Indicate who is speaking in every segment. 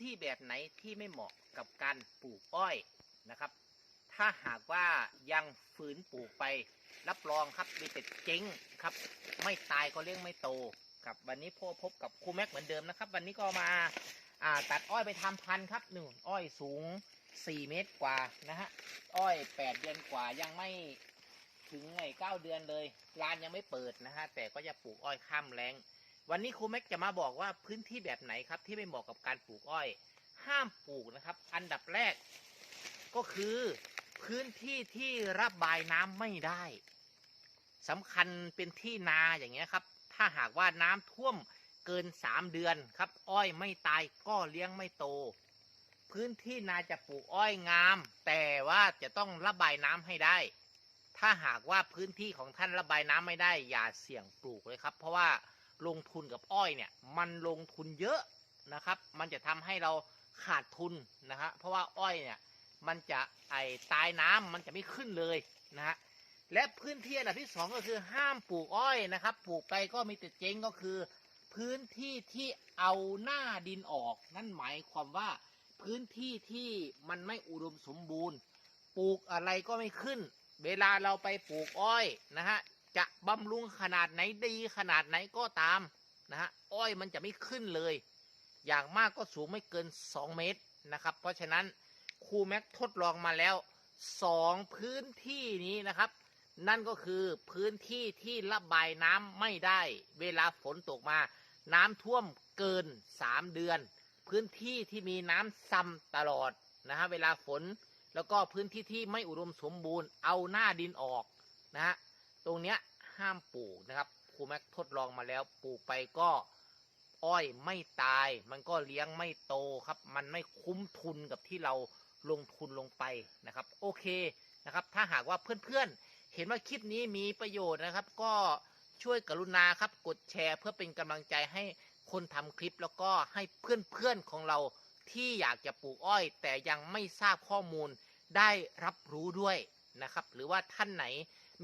Speaker 1: ที่แบบไหนที่ไม่เหมาะกับการปลูกอ้อยนะครับ ถ้าหากว่ายังฝืนปลูกไป รับรองครับมีแต่เจ๊งครับ ไม่ตายก็เลี้ยงไม่โตครับวันนี้พ่อพบกับครูแม็กเหมือนเดิมนะครับ วันนี้ก็มาอ่าตัดอ้อยไปทำพันธุ์ครับหนึ่งอ้อยสูง 4 เมตรกว่านะฮะอ้อย 8 เดือนกว่ายังไม่ถึงไงเก้าเดือนเลยลานยังไม่เปิดนะฮะแต่ก็จะปลูกอ้อยข้ามแรง วันนี้ครูแม็กจะมาบอกว่าพื้นที่แบบไหนครับ ที่ไม่เหมาะกับการปลูกอ้อย ห้ามปลูกนะครับ อันดับแรกก็คือพื้นที่ที่ระบายน้ำไม่ได้สำคัญเป็นที่นาอย่างเงี้ยครับ ถ้าหากว่าน้ำท่วมเกินสามเดือนครับ อ้อยไม่ตายก็เลี้ยงไม่โต พื้นที่นาจะปลูกอ้อยงาม แต่ว่าจะต้องระบายน้ำให้ได้ ถ้าหากว่าพื้นที่ของท่านระบายน้ำไม่ได้ อย่าเสี่ยงปลูกเลยครับ เพราะว่า ลงทุนกับอ้อยเนี่ยมันลงทุนเยอะนะครับ มันจะทำให้เราขาดทุนนะฮะเพราะว่าอ้อยเนี่ยมันจะไอตายน้ำมันจะไม่ขึ้นเลยนะฮะและพื้นที่อันดับที่สองก็คือห้ามปลูกอ้อยนะครับ ปลูกไปก็มีแต่เจ๊งก็คือ พื้นที่ที่เอาหน้าดินออก นั่นหมายความว่าพื้นที่ที่มันไม่อุดมสมบูรณ์ ปลูกอะไรก็ไม่ขึ้น เวลาเราไปปลูกอ้อยนะฮะ จะบำรุงขนาดไหนดีขนาดไหนก็ตามนะฮะอ้อยมันจะไม่ขึ้นเลย อย่างมากก็สูงไม่เกิน 2 เมตรนะครับ เพราะฉะนั้นครูแม็กทดลองมาแล้วสองพื้นที่นี้นะครับ นั่นก็คือพื้นที่ที่ระบายน้ำไม่ได้ เวลาฝนตกมา น้ำท่วมเกิน 3 เดือน พื้นที่ที่มีน้ำซ้ำตลอดนะฮะเวลาฝนแล้วก็พื้นที่ที่ไม่อุดมสมบูรณ์เอาหน้าดินออกนะฮะ ตรงเนี้ยห้ามปลูกนะครับครูแม็กทดลองมาแล้วปลูกไปก็อ้อยไม่ตาย มันก็เลี้ยงไม่โตครับ มันไม่คุ้มทุนกับที่เราลงทุนลงไปนะครับ โอเคนะครับ ถ้าหากว่าเพื่อนๆ เห็นว่าคลิปนี้มีประโยชน์นะครับ ก็ช่วยกรุณาครับกดแชร์ เพื่อเป็นกำลังใจให้คนทำคลิป แล้วก็ให้เพื่อนๆของเราที่อยากจะปลูกอ้อย แต่ยังไม่ทราบข้อมูลได้รับรู้ด้วย นะครับ หรือว่าท่านไหน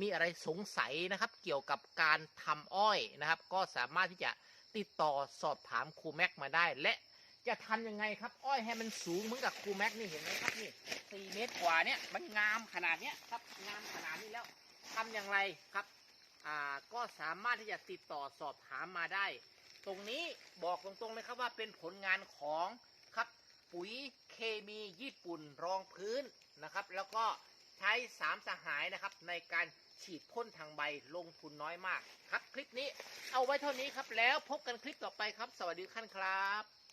Speaker 1: มีอะไรสงสัยนะครับ เกี่ยวกับการทำอ้อยนะครับ ก็สามารถที่จะติดต่อสอบถามครูแม็กมาได้ และจะทำยังไงครับ อ้อยให้มันสูงเหมือนกับครูแม็กนี่เห็นไหมครับนี่สี่เมตรกว่าเนี่ยมันงามขนาดเนี้ยครับงามขนาดนี้แล้วทำอย่างไรครับอ่าก็สามารถที่จะติดต่อสอบถามมาได้ ตรงนี้บอกตรงๆเลยครับว่าเป็นผลงานของครับปุ๋ยเคมีญี่ปุ่นรองพื้นนะครับ แล้วก็ ใช้สามสหายนะครับ ในการฉีดพ่นทางใบลงทุนน้อยมากครับ คลิปนี้เอาไว้เท่านี้ครับแล้วพบกันคลิปต่อไปครับ สวัสดีท่านครับ